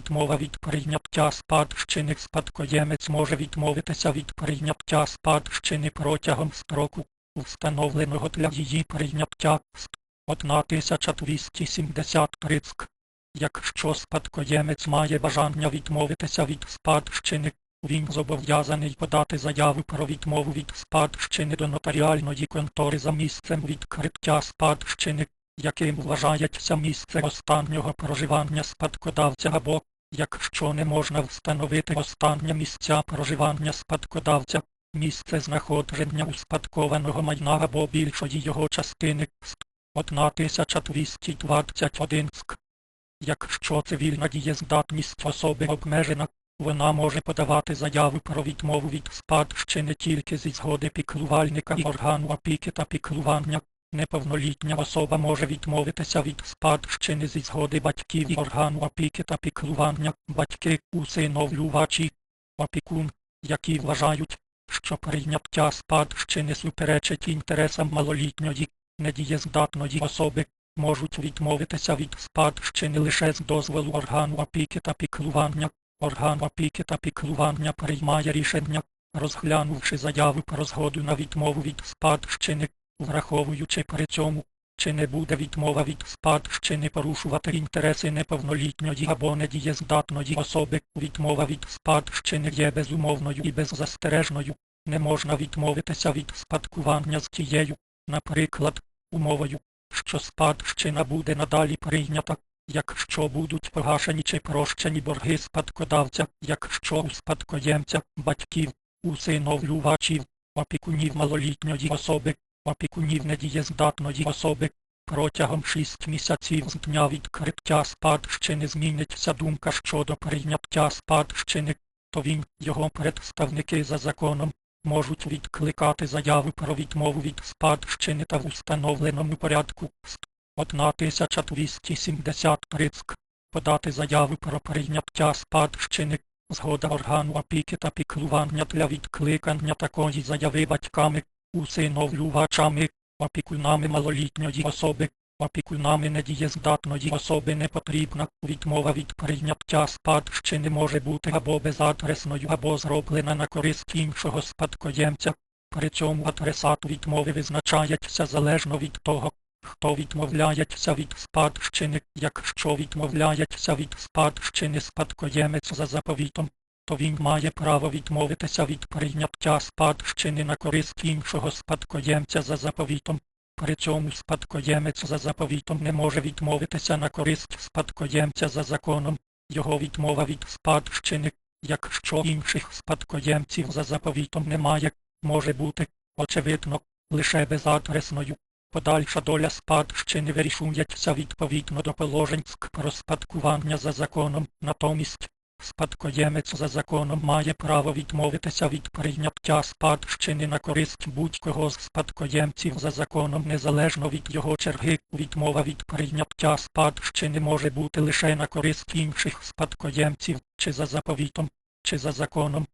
відмова від прийняття спадщини. Спадкоємець може відмовитися від прийняття спадщини протягом строку, встановленого для її прийняття. 1273 цк. Якщо спадкоємець має бажання відмовитися від спадщини, він зобов'язаний подати заяву про відмову від спадщини до нотаріальної контори за місцем відкриття спадщини, яким вважається місце останнього проживання спадкодавця або, якщо не можна встановити останнє місця проживання спадкодавця, місце знаходження успадкованого майна або більшої його частини. 1221 ск. Якщо цивільна дієздатність особи обмежена, вона може подавати заяву про відмову від спадщини тільки зі згоди піклувальника і органу опіки та піклування. Неповнолітня особа може відмовитися від спадщини зі згоди батьків і органу опіки та піклування, батьки, усиновлювачі, опікун, які вважають, що прийняття спадщини суперечить інтересам малолітньої, недієздатної особи, можуть відмовитися від спадщини лише з дозволу органу опіки та піклування. Орган опіки та піклування приймає рішення, розглянувши заяву про згоду на відмову від спадщини, враховуючи при цьому, чи не буде відмова від спадщини порушувати інтереси неповнолітньої або недієздатної особи. Відмова від спадщини є безумовною і беззастережною. Не можна відмовитися від спадкування з тією, наприклад, умовою, що спадщина буде надалі прийнята, якщо будуть погашені чи прощені борги спадкодавця, якщо у спадкоємця, батьків, усиновлювачів, опікунів малолітньої особи, опікунів недієздатної особи, протягом 6 місяців з дня відкриття спадщини зміниться думка щодо прийняття спадщини, то він, його представники за законом, можуть відкликати заяву про відмову від спадщини та в установленому порядку. 1273 цк. Подати заяву про прийняття спадщини, згода органу опіки та піклування для відкликання такої заяви батьками, усиновлювачами, опікунами малолітньої особи, опікунами недієздатної особи не потрібна. Відмова від прийняття спадщини може бути або безадресною, або зроблена на користь іншого спадкоємця. При цьому адресат відмови визначається залежно від того, хто відмовляється від спадщини, якщо відмовляється від спадщини спадкоємець за заповітом, то він має право відмовитися від прийняття спадщини на користь іншого спадкоємця за заповітом. При цьому спадкоємець за заповітом не може відмовитися на користь спадкоємця за законом, його відмова від спадщини, якщо інших спадкоємців за заповітом немає, може бути, очевидно, лише безадресною. Подальша доля спадщини вирішується відповідно до положень про спадкування за законом, натомість спадкоємець за законом має право відмовитися від прийняття спадщини на користь будь-кого з спадкоємців за законом незалежно від його черги. Відмова від прийняття спадщини може бути лише на користь інших спадкоємців, чи за заповітом, чи за законом.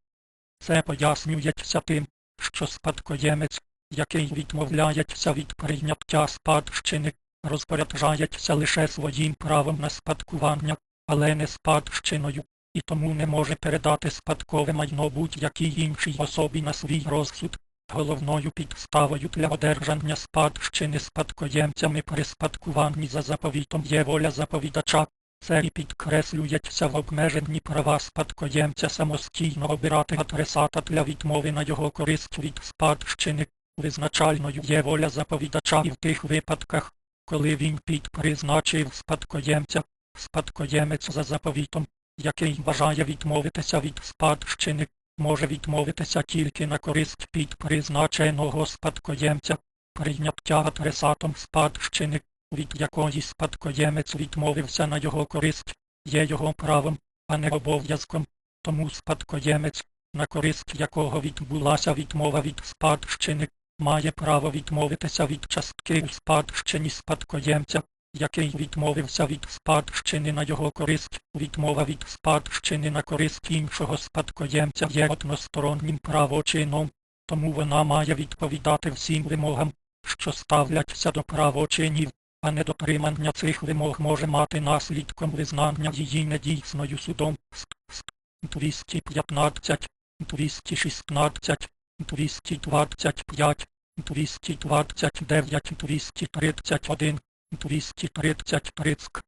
Це пояснюється тим, що спадкоємець, який відмовляється від прийняття спадщини, розпоряджається лише своїм правом на спадкування, але не спадщиною, і тому не може передати спадкове майно будь-якій іншій особі на свій розсуд. Головною підставою для одержання спадщини спадкоємцями при спадкуванні за заповітом є воля заповідача. Це і підкреслюється в обмеженні права спадкоємця самостійно обирати адресата для відмови на його користь від спадщини. Визначальною є воля заповідача і в тих випадках, коли він підпризначив спадкоємця, спадкоємець за заповітом, який бажає відмовитися від спадщини, може відмовитися тільки на користь підпризначеного спадкоємця, прийняття адресатом спадщини, від якої спадкоємець відмовився на його користь, є його правом, а не обов'язком, тому спадкоємець, на користь якого відбулася відмова від спадщини, має право відмовитися від частки у спадщині спадкоємця, який відмовився від спадщини на його користь, відмова від спадщини на користь іншого спадкоємця є одностороннім правочином, тому вона має відповідати всім вимогам, що ставляться до правочинів, а недотримання цих вимог може мати наслідком визнання її недійсною судом. Ст, ст, 215, 216, 225, 229, 231, 233 ск.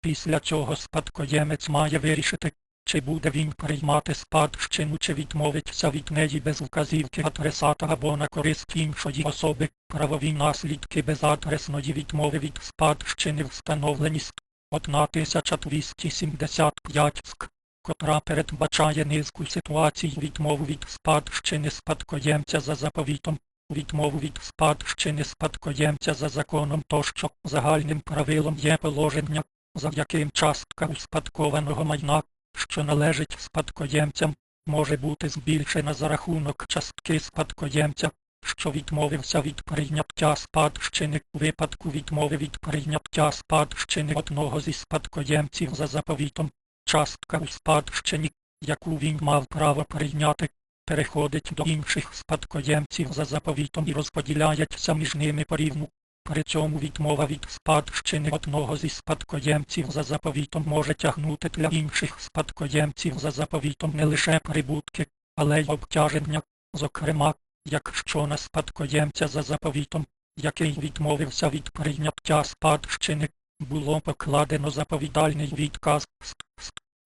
Після цього спадкоємець має вирішити, чи буде він приймати спадщину, чи відмовиться від неї без вказівки адресата або на користь іншої особи. Правові наслідки безадресної відмови від спадщини встановлені з 1275 ск, котра передбачає низку ситуацій відмову від спадщини спадкоємця за заповітом, відмову від спадщини спадкоємця за законом тощо загальним правилом є положення, за яким частка успадкованого майна, що належить спадкоємцям, може бути збільшена за рахунок частки спадкоємця, що відмовився від прийняття спадщини у випадку відмови від прийняття спадщини одного зі спадкоємців за заповітом. Частка у спадщині, яку він мав право прийняти, переходить до інших спадкоємців за заповітом і розподіляється між ними порівну. При цьому відмова від спадщини одного зі спадкоємців за заповітом може тягнути для інших спадкоємців за заповітом не лише прибутки, але й обтяження, зокрема, якщо на спадкоємця за заповітом, який відмовився від прийняття спадщини, було покладено заповідальний відказ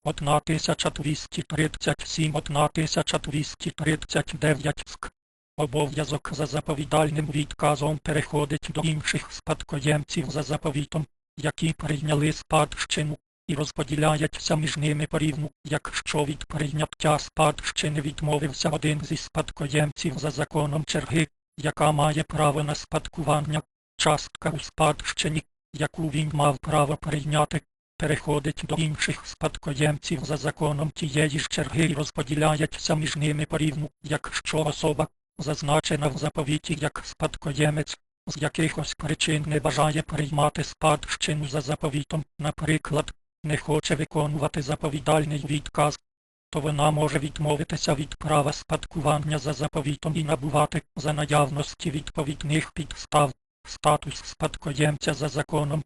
ст, ст, 1237 1239 ск. Обов'язок за заповідальним відказом переходить до інших спадкоємців за заповітом, які прийняли спадщину, і розподіляється між ними порівну, якщо від прийняття спадщини відмовився один зі спадкоємців за законом черги, яка має право на спадкування, частка у спадщині, яку він мав право прийняти, переходить до інших спадкоємців за законом тієї ж черги і розподіляється між ними порівну, якщо особа, зазначена в заповіті як спадкоємець, з якихось причин не бажає приймати спадщину за заповітом, наприклад, не хоче виконувати заповідальний відказ, то вона може відмовитися від права спадкування за заповітом і набувати за наявності відповідних підстав статус спадкоємця за законом,